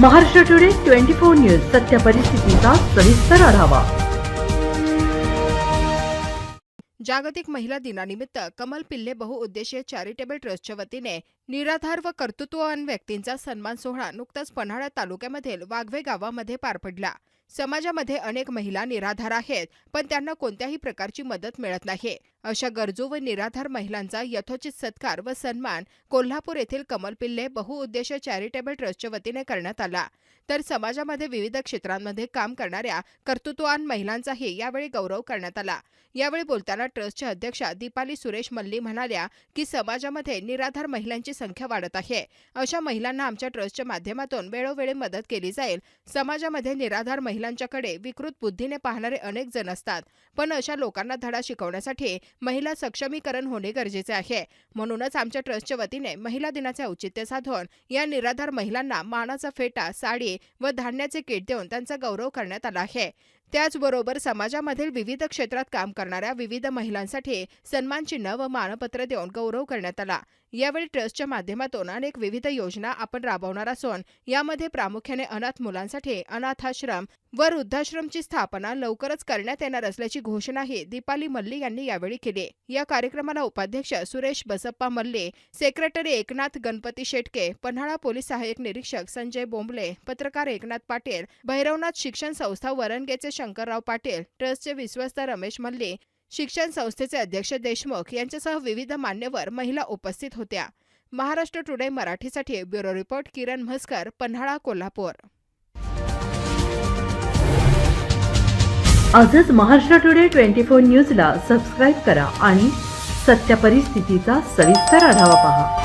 Maharashtra today twenty four news सत्य परिस्थितीचा सविस्तर आढावा. जागतिक महिला दिनानिमित्त कमल पिल्ले बहुउद्देशीय चॅरिटेबल ट्रस्टच्या वतीने निराधार व कर्तृत्ववान व्यक्तींचा सन्मान सोहळा नुकताच पन्हाळा तालुक्यामधील वाघवे गावामध्ये पार पडला. समाजामध्ये अनेक महिला निराधार आहेत पण त्यांना कोणत्याही प्रकारची मदत मिळत नाही. अशा गरजू व निराधार महिलांचा यथोचित सत्कार व सन्मान कोल्हापूर येथील कमल पिल्ले बहुउद्देश चॅरिटेबल ट्रस्टच्या वतीने करण्यात आला. तर समाजामध्ये विविध क्षेत्रांमध्ये काम करणाऱ्या कर्तृत्ववान महिलांचाही यावेळी गौरव करण्यात आला. यावेळी बोलताना ट्रस्टच्या अध्यक्षा दीपाली सुरेश मल्ली म्हणाल्या की समाजामध्ये निराधार महिलांची संख्या वाढत आहे. अशा महिलांना आमच्या ट्रस्टच्या माध्यमातून वेळोवेळी मदत केली जाईल. समाजामध्ये निराधार महिलांच्याकडे विकृत बुद्धीने पाहणारे अनेक जण असतात. पण अशा लोकांना धडा शिकवण्यासाठी महिला सक्षमीकरण होणे गरजेचे आहे. म्हणूनच आमच्या ट्रस्टच्या वतीने महिला दिनाचे औचित्य साधून या निराधार महिलांना मानाचा फेटा साडी व धान्याचे किट देऊन त्यांचा गौरव करण्यात आला आहे. त्याचबरोबर समाजामधील विविध क्षेत्रात काम करणाऱ्या विविध महिलांसाठी सन्मानचिन्ह व मानपत्र देऊन गौरव करण्यात आला. यावेळी ट्रस्टच्या माध्यमातून अनेक विविध योजना आपण राबवणार असून यामध्ये प्रामुख्याने अनाथ मुलांसाठी अनाथाश्रम व वृद्धाश्रमची स्थापना लवकरच करण्यात येणार असल्याची घोषणाही दीपाली मल्ली यांनी यावेळी केली. या कार्यक्रमाला उपाध्यक्ष सुरेश बसप्पा मल्ले सेक्रेटरी एकनाथ गणपती शेटके पन्हाळा पोलीस सहाय्यक निरीक्षक संजय बोंबले पत्रकार एकनाथ पाटील भैरवनाथ शिक्षण संस्था वरणगेचे शंकरराव पाटील ट्रस्टचे विश्वस्त रमेश मल्ले शिक्षण संस्थेचे अध्यक्ष देशमुख यांच्यासह विविध मान्यवर महिला उपस्थित होत्या. महाराष्ट्र टुडे मराठीसाठी ब्युरो रिपोर्ट किरण म्हस्कर पन्हाळा कोल्हापूर. आजच महाराष्ट्र टुडे ट्वेंटी फोर न्यूजला सबस्क्राईब करा आणि सत्य परिस्थितीचा सविस्तर आढावा पहा.